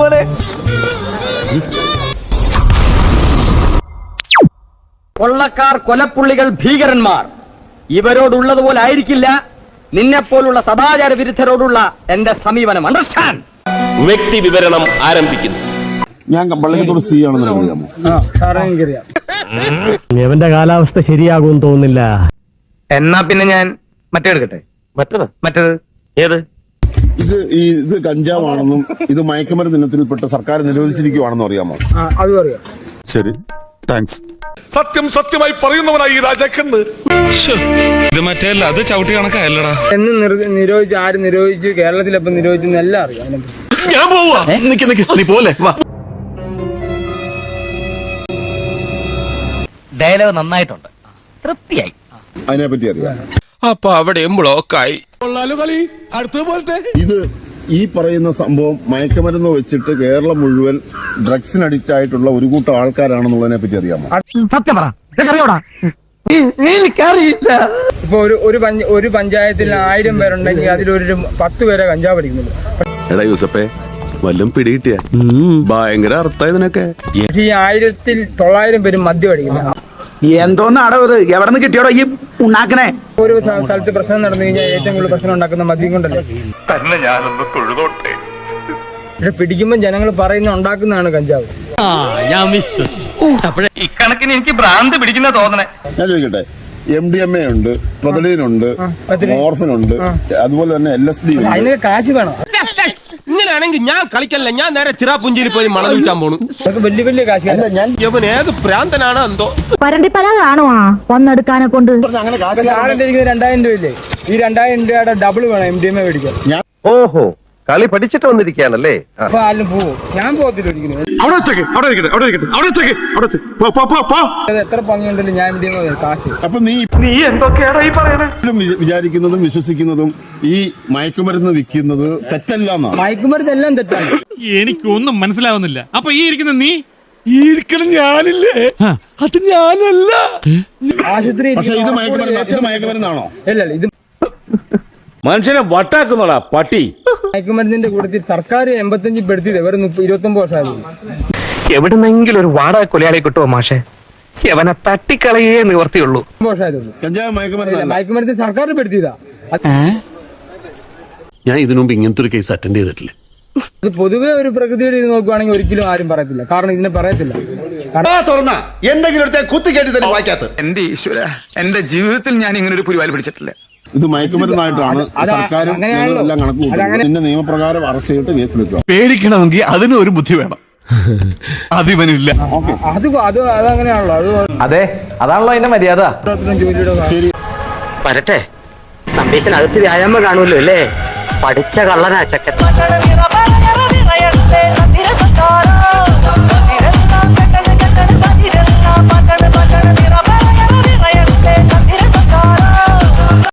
പോലെ കൊള്ളക്കാർ കൊലപ്പുള്ളികൾ ഭീകരന്മാർ. ഇവരോടുള്ളതുപോലെ ആയിരിക്കില്ല. നിന്നെ പോലുള്ള സദാചാര വിരുദ്ധരോടുള്ള എന്റെ സമീപനം. അണ്ടർസ്റ്റാൻഡ്? വ്യക്തി വിവരണം ആരംഭിക്കുന്നു. ഞാൻ പള്ളിക്കത്തോട് സി ആണെന്ന് അറിയാമോ? ഇവന്റെ കാലാവസ്ഥ ശരിയാകുമെന്ന് തോന്നുന്നില്ല. എന്നാ പിന്നെ ഞാൻ മറ്റേ എടുക്കട്ടെ മറ്റേത്? മറ്റേത്? ഏത്? ഇത് ഈ ഇത് കഞ്ചാവാണെന്നും ഇത് മയക്കുമരുന്ന് ഇനത്തിൽപ്പെട്ട് സർക്കാർ നിരോധിച്ചിരിക്കുവാണെന്നും അറിയാമോ? ശരി. താങ്ക്സ് സത്യം സത്യമായി പറയുന്നവനായി ഈ രാജാക്കന്ന് ഇത് മറ്റേല്ല അത് ചവിട്ടി കണക്കായല്ലടാ. എന്ന് നിരോധിച്ച് ആര് നിരോധിച്ചു കേരളത്തിലെപ്പം നിരോധിച്ചു എല്ലാം അറിയാം. ഞാൻ പോവാ. നിക്ക് നിക്ക് നീ പോലെ വാ. ഡയലോഗ് നന്നായിട്ടുണ്ട്. തൃപ്തിയായി. അതിനെ പറ്റി അറിയാം. അപ്പൊ അവിടെയും ബ്ലോക്കായി. ഇത് ഈ പറയുന്ന സംഭവം മയക്കുമരുന്ന് വെച്ചിട്ട് കേരളം മുഴുവൻ ഡ്രഗ്സിന് അഡിക്റ്റ് ആയിട്ടുള്ള ഒരു കൂട്ടം ആൾക്കാരാണെന്നുള്ളതിനെ പറ്റി അറിയാമോ? സത്യം പറ. ഇപ്പൊ ഒരു ഒരു ഒരു പഞ്ചായത്തിൽ ആയിരം പേരുണ്ടെങ്കിൽ അതിലൊരു പത്ത് പേരെ കഞ്ചാവ് അടിക്കുന്നുള്ളൂ എടാ യൂസപ്പേ വല്ലതും പിടികിട്ടിയ ഭയങ്കര അർത്ഥം ഇതിനൊക്കെ. ഈ ആയിരത്തിൽ തൊള്ളായിരം പേരും മദ്യം അടിക്കുന്നത് എന്തോന്നാടോ അടവ് എവിടെ നിന്ന് കിട്ടിയോടോ ഈ ഉണ്ടാക്കണേ ഒരു സ്ഥ- സ്ഥലത്ത് പ്രശ്നം നടന്നു കഴിഞ്ഞാൽ ഏറ്റവും കൂടുതൽ പ്രശ്നം ഉണ്ടാക്കുന്ന മദ്യം കൊണ്ടല്ലേ? തന്നെ ഞാനൊന്ന് തൊഴുതോട്ടെ. പക്ഷെ പിടിക്കുമ്പോൾ ജനങ്ങൾ പറയുന്ന ഉണ്ടാക്കുന്നതാണ് കഞ്ചാവ്. ഇക്കണക്കിന് എനിക്ക് ഭ്രാന്ത് പിടിക്കുന്ന തോന്നണേ. ഞാൻ ചോദിക്കട്ടെ എം ഡി എം എ ഉണ്ട് പ്രതലീനുണ്ട് അതുപോലെ തന്നെ എൽ എസ് ഡി കാശ് വേണം. ഇങ്ങനെയാണെങ്കിൽ ഞാൻ കളിക്കല്ല ഞാൻ നേരെ ചിറാപുഞ്ചിരി പോയി മണം വിൽക്കാൻ പോണു. അതൊക്കെ വലിയ വലിയ കാശ്. അല്ല ഞാൻ ഇവൻ ഏത് പ്രാന്തനാണോ എന്തോ? പരണ്ടിപ്പല കാണുവാ വന്നെടുക്കാനെ കൊണ്ട്. പറഞ്ഞ അങ്ങനെ കാശ് കാറിന്റെ രൂപ രണ്ടായിരം രൂപ ഈ രണ്ടായിരം രൂപയുടെ ഡബിൾ വേണം എം ഡി എം എ മേടിക്കാൻ ഓഹോ. കളി പഠിച്ചിട്ട് വന്നിരിക്കുകയാണല്ലേ? ഞാൻ എത്ര ഞാൻ കാശ്. അപ്പൊ നീ നീ എന്തൊക്കെയാണ് ഈ പറയുന്നത് വിചാരിക്കുന്നതും വിശ്വസിക്കുന്നതും ഈ മയക്കുമരുന്ന് വിൽക്കുന്നത് തെറ്റല്ല മയക്കുമരുന്ന് എല്ലാം തെറ്റാണ്. എനിക്കൊന്നും മനസ്സിലാവുന്നില്ല. അപ്പൊ ഈ ഇരിക്കുന്ന നീ? ഈ ഇരിക്കണം ഞാനില്ലേ? അത് ഞാനല്ല. ആശുപത്രി ഇത് മയക്കുമരുന്നാണോ? ഇല്ല, ഇത് മനുഷ്യനെ വട്ടാക്കുന്നോടാ പട്ടി. മയക്കുമരുന്നിന്റെ കൂട്ടത്തിൽ സർക്കാർ എൺപത്തഞ്ച് പെടുത്തിയത്. വെറും ഇരുപത്തൊമ്പത് വർഷമായി എവിടുന്നെങ്കിലും ഒരു വാടക കൊലയാളി കിട്ടുമോ മാഷെ? അവനെ തട്ടിക്കളയേ നിവർത്തിയുള്ളൂ. മയക്കുമരുന്ന് സർക്കാർ പെടുത്തിയതാ. ഞാൻ ഇതിനു മുമ്പ് ഇങ്ങനത്തെ ഒരു കേസ് അറ്റൻഡ് ചെയ്തിട്ടില്ല. ഇത് പൊതുവേ ഒരു പ്രകൃതിയുടെ ഇത് നോക്കുവാണെങ്കിൽ ഒരിക്കലും ആരും പറയത്തില്ല. കാരണം ഇതിനെ പറയത്തില്ല. തുറന്ന. എന്തെങ്കിലും എടുത്ത കുത്തി കയറ്റി തന്നെ വായിക്കാത്ത. എന്റെ ഈശ്വര. എന്റെ ജീവിതത്തിൽ ഞാൻ ഇങ്ങനെ ഒരു പുരിവാലി പിടിച്ചിട്ടില്ല. ഇത് മയക്കുമരുന്നായിട്ടാണ് സർക്കാരും. എല്ലാം കണക്ക് കൂട്ടുന്നത്. നിന്നെ നിയമപ്രകാരം അറസ്റ്റ് ചെയ്തിട്ട് കേസെടുക്കുക. പേടിക്കണമെങ്കിൽ അതിന് ഒരു ബുദ്ധി വേണം. അതിവനില്ല. അത് അത് അതങ്ങനെയാണല്ലോ അത് അതെ അതാണല്ലോ അതിന്റെ മര്യാദ. ശരി. വരട്ടെ. സന്ദേശം അകത്ത് വ്യായാമം കാണുമല്ലോ അല്ലേ? പഠിച്ച കള്ളനാ ചക്കൻ.